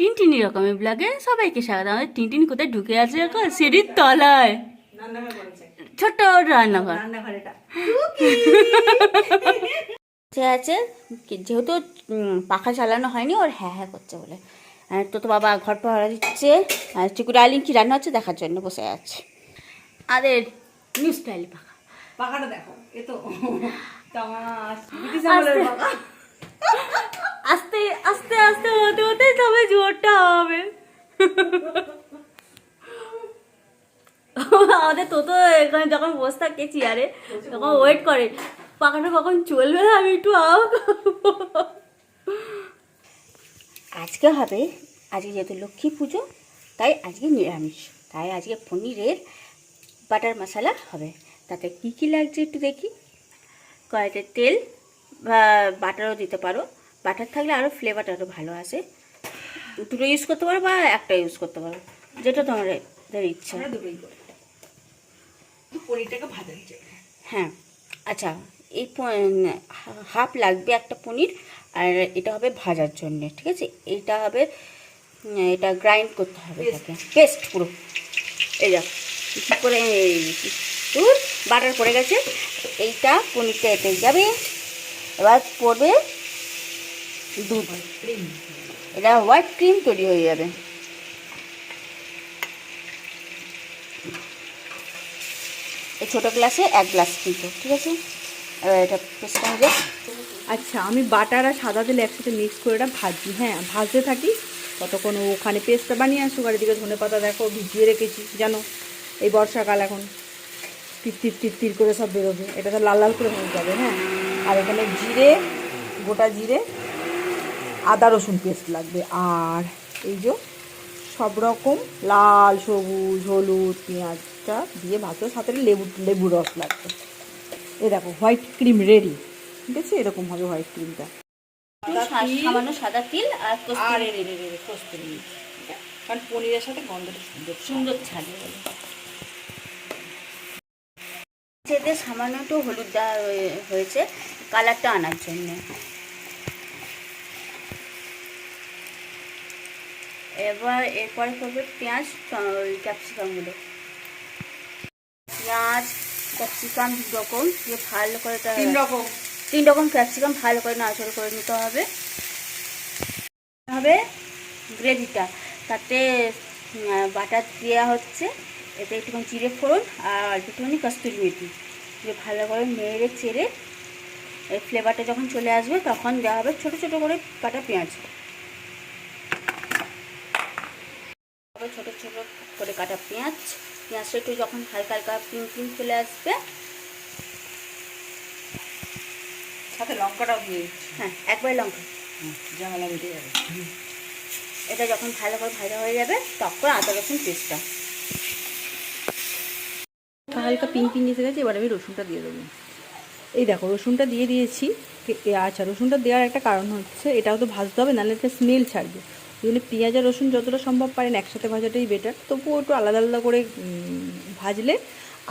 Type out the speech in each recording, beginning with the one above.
টিনটিনি রকমের ব্লগে সবাইকে স্বাগত। আমাদের টিনটিনি কোথায় ঢুকে আছে এখন? সিঁড়ির তলায়। ছোট্ট রান্নাঘর। সে আছে। যেহেতু পাখা চালানো হয়নি ওর হ্যাঁ হ্যাঁ করছে বলে। আর তো তো বাবা ঘর পাহারা দিচ্ছে। আর চিকু ডালিং কি রান্না হচ্ছে দেখার জন্য বসে আছে। আমাদের নিউ স্টাইল পাখা। পাখাটা দেখো। এ তো আস্তে আস্তে আস্তে হতে হতে তবে জোরটা হবে। আমাদের তোতো এখানে যখন বসে থাকে চেয়ারে তখন ওয়েট করে। পাখাটা কখন চলবে না, আমি একটু আও আজকে হবে, আজকে যেহেতু লক্ষ্মী পুজো, তাই আজকে নিরামিষ। তাই আজকে পনিরের বাটার মশলা হবে। তাতে কী কী লাগছে একটু দেখি? কড়াইতে তেল বা বাটারও দিতে পারো। বাটার থাকলে আরও ফ্লেভারটা আরও ভালো আসে। দুটো ইউজ করতে পারো বা একটা ইউজ করতে পারো। যেটা তোমাদের ইচ্ছা। পনিরটাকে ভাজা হ্যাঁ আচ্ছা এই হাফ লাগবে একটা পনির আর এটা হবে ভাজার জন্য ঠিক আছে? এটা হবে এটা গ্রাইন্ড করতে হবে. এটাকে পেস্ট পুরো। এই যা কী করে বাটার পড়ে গেছে। এইটা পনিরটা এতে যাবে। এবার পড়বে দুধ এটা হোয়াইট ক্রিম তৈরি হয়ে যাবে। এই ছোটো গ্লাসে এক গ্লাস কিন্তু, ঠিক আছে? এবার এটা পেস্ট যাবে আচ্ছা আমি বাটার আর সাদা তেল একসাথে মিক্স করে এটা ভাজি হ্যাঁ ভাজতে থাকি। ততক্ষণ ওখানে পেস্টটা বানিয়ে আসুক, আর এদিকে ধনে পাতা দেখো, ভিজিয়ে রেখেছি, জানো? এই বর্ষাকাল এখন। টিপ টির করে সব বেরোবে। এটা তো লাল লাল করে হয়ে যাবে হ্যাঁ? আর এখানে জিরে, গোটা জিরে আদা রসুন পেস্ট লাগবে। আর এই যে সব রকম লাল সবুজ হলুদ পেঁয়াজটা দিয়ে ভাজতে সাথে লেবু লেবু রস লাগবে। এই দেখো হোয়াইট ক্রিম রেডি। ঠিক আছে? এরকম হবে হোয়াইট ক্রিমটা। সামান্য সাদা তিল আর আর কস্তুরি কারণ পনিরের সাথে গন্ধটা সুন্দর সুন্দর ছাড়ে সামান্য একটু হলুদ দেওয়া হয়েছে কালারটা আনার জন্য। এবার এরপরে করবে পেঁয়াজ ক্যাপসিকামগুলো পেঁয়াজ ক্যাপসিকাম রকম দিয়ে ভালো করে তিন রকম। তিন রকম ক্যাপসিকাম ভালো করে নাড়াচাড়া করে নিতে হবে। হবে গ্রেভিটা তাতে বাটার দেওয়া হচ্ছে। এতে একটুখানি চিড়ে ফোড়ন আর একটুখানি কস্তুরি মেথি। দিয়ে ভালো করে মেরে চেড়ে এই ফ্লেভারটা যখন চলে আসবে তখন দেওয়া হবে ছোটো ছোটো করে কাটা পেঁয়াজ। হবে ছোটো ছোটো করে কাটা পেঁয়াজ। পেঁয়াজটা একটু যখন হালকা হালকা পিঙ্ক পিঙ্ক চলে আসবে সাথে লঙ্কাটাও দিয়ে হ্যাঁ একবার লঙ্কা। ঝামেলা মিটে যাবে এটা যখন ভালো করে ভাজা হয়ে যাবে তখন আদা রসুন পেস্টটা। হালকা পিঙ্ক পিঙ্ক এসে গেছে এবার আমি রসুনটা দিয়ে দেবো। এই দেখো রসুনটা দিয়ে দিয়েছি আচ্ছা রসুনটা দেওয়ার একটা কারণ হচ্ছে এটাও তো ভাজতে হবে নাহলে একটা স্মেল ছাড়বে। জন্য পেঁয়াজ আর রসুন যতটা সম্ভব পারেন, একসাথে ভাজাটাই বেটার তবুও একটু আলাদা আলাদা করে ভাজলে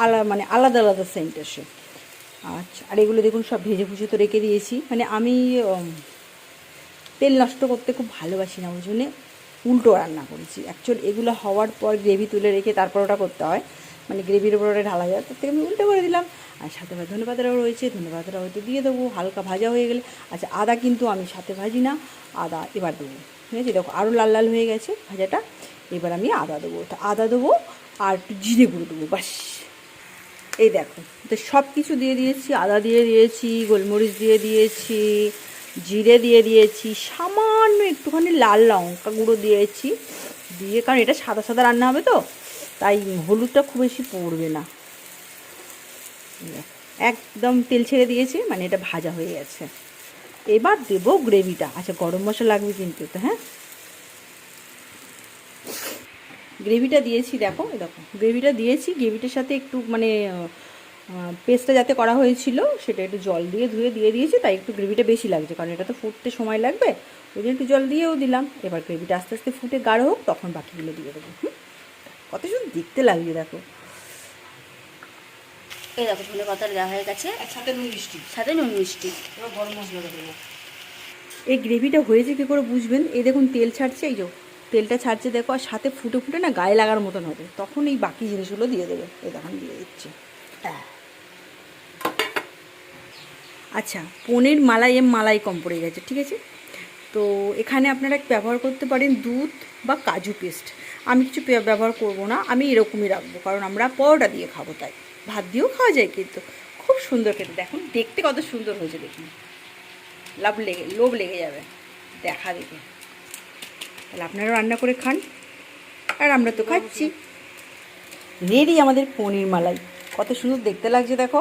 আলা মানে আলাদা আলাদা সেন্ট আসে। আচ্ছা আর এগুলো দেখুন, সব ভেজে ভুজে তো রেখে দিয়েছি। মানে আমি তেল নষ্ট করতে খুব ভালোবাসি না, ওই জন্যে উল্টো রান্না করেছি। অ্যাকচুয়ালি এগুলো হওয়ার পর গ্রেভি তুলে রেখে তারপর ওটা করতে হয়। মানে গ্রেভির উপর ওটা ঢালা যায়, তার থেকে আমি উল্টো করে দিলাম। আর সাথে ধনে পাতাটাও রয়েছে ধনে পাতাটা হয়তো দিয়ে দেবো, হালকা ভাজা হয়ে গেলে। আচ্ছা আদা কিন্তু আমি সাথে ভাজি না, আদা এবার দেবো। ঠিক আছে? দেখো আরও লাল লাল হয়ে গেছে ভাজাটা। এবার আমি আদা দেবো। তো আদা দেবো আর একটু জিরে গুঁড়ো দেবো, বাস। এই দেখো, তো সব কিছু দিয়ে দিয়েছি। আদা দিয়ে দিয়েছি, গোলমরিচ দিয়ে দিয়েছি, জিরে দিয়ে দিয়েছি, সামান্য একটুখানি লাল লঙ্কা গুঁড়ো দিয়েছি। দিয়ে, কারণ এটা সাদা সাদা রান্না হবে তো, তাই হলুদটা খুব বেশি পড়বে না। একদম তেল ছেড়ে দিয়েছি মানে এটা ভাজা হয়ে গেছে। এবার দেবো গ্রেভিটা। আচ্ছা গরম মশলা লাগবে কিন্তু তো হ্যাঁ? গ্রেভিটা দিয়েছি, দেখো দেখো। গ্রেভিটা দিয়েছি, গ্রেভিটার সাথে একটু মানে পেস্টটা যাতে করা হয়েছিল, সেটা একটু জল দিয়ে ধুয়ে দিয়ে দিয়েছি, তাই একটু গ্রেভিটা বেশি লাগছে, কারণ এটা তো ফুটতে সময় লাগবে। ওই জন্য একটু জল দিয়েও দিলাম। এবার গ্রেভিটা আস্তে আস্তে ফুটে গাঢ় হোক, তখন বাকিগুলো দিয়ে দেবো? কত সুন্দর দেখতে লাগছে, দেখো। এই দেখো ধনে পাতা দেওয়া হয়ে গেছে। সাথে নুন মিষ্টি। সাথে নুন মিষ্টি। এবার গরম মশলাটা দেবো। এই গ্রেভিটা হয়েছে কী করে বুঝবেন? এই দেখুন তেল ছাড়ছে এই যে তেলটা ছাড়ছে দেখো আর সাথে ফুটে ফুটে না গায়ে লাগার মতন হবে। তখন এই বাকি জিনিসগুলো দিয়ে দেবে। এই তখন দিয়ে দিচ্ছি। আচ্ছা পনির মালাই এম মালাই কম পড়ে গেছে ঠিক আছে? তো এখানে আপনারা ব্যবহার করতে পারেন দুধ বা কাজু পেস্ট। আমি কিছু ব্যবহার করব না আমি এরকমই রাখব কারণ আমরা পরোটা দিয়ে খাব তাই। ভাত দিয়েও খাওয়া যায় কিন্তু খুব সুন্দর খেতে। দেখুন, দেখতে কত সুন্দর হয়েছে দেখুন। লাভ লেগে, লোভ লেগে যাবে। দেখা দেখে তাহলে আপনারা রান্না করে খান। আর আমরা তো খাচ্ছি। রেডি আমাদের পনির মালাই। কত সুন্দর দেখতে লাগছে, দেখো।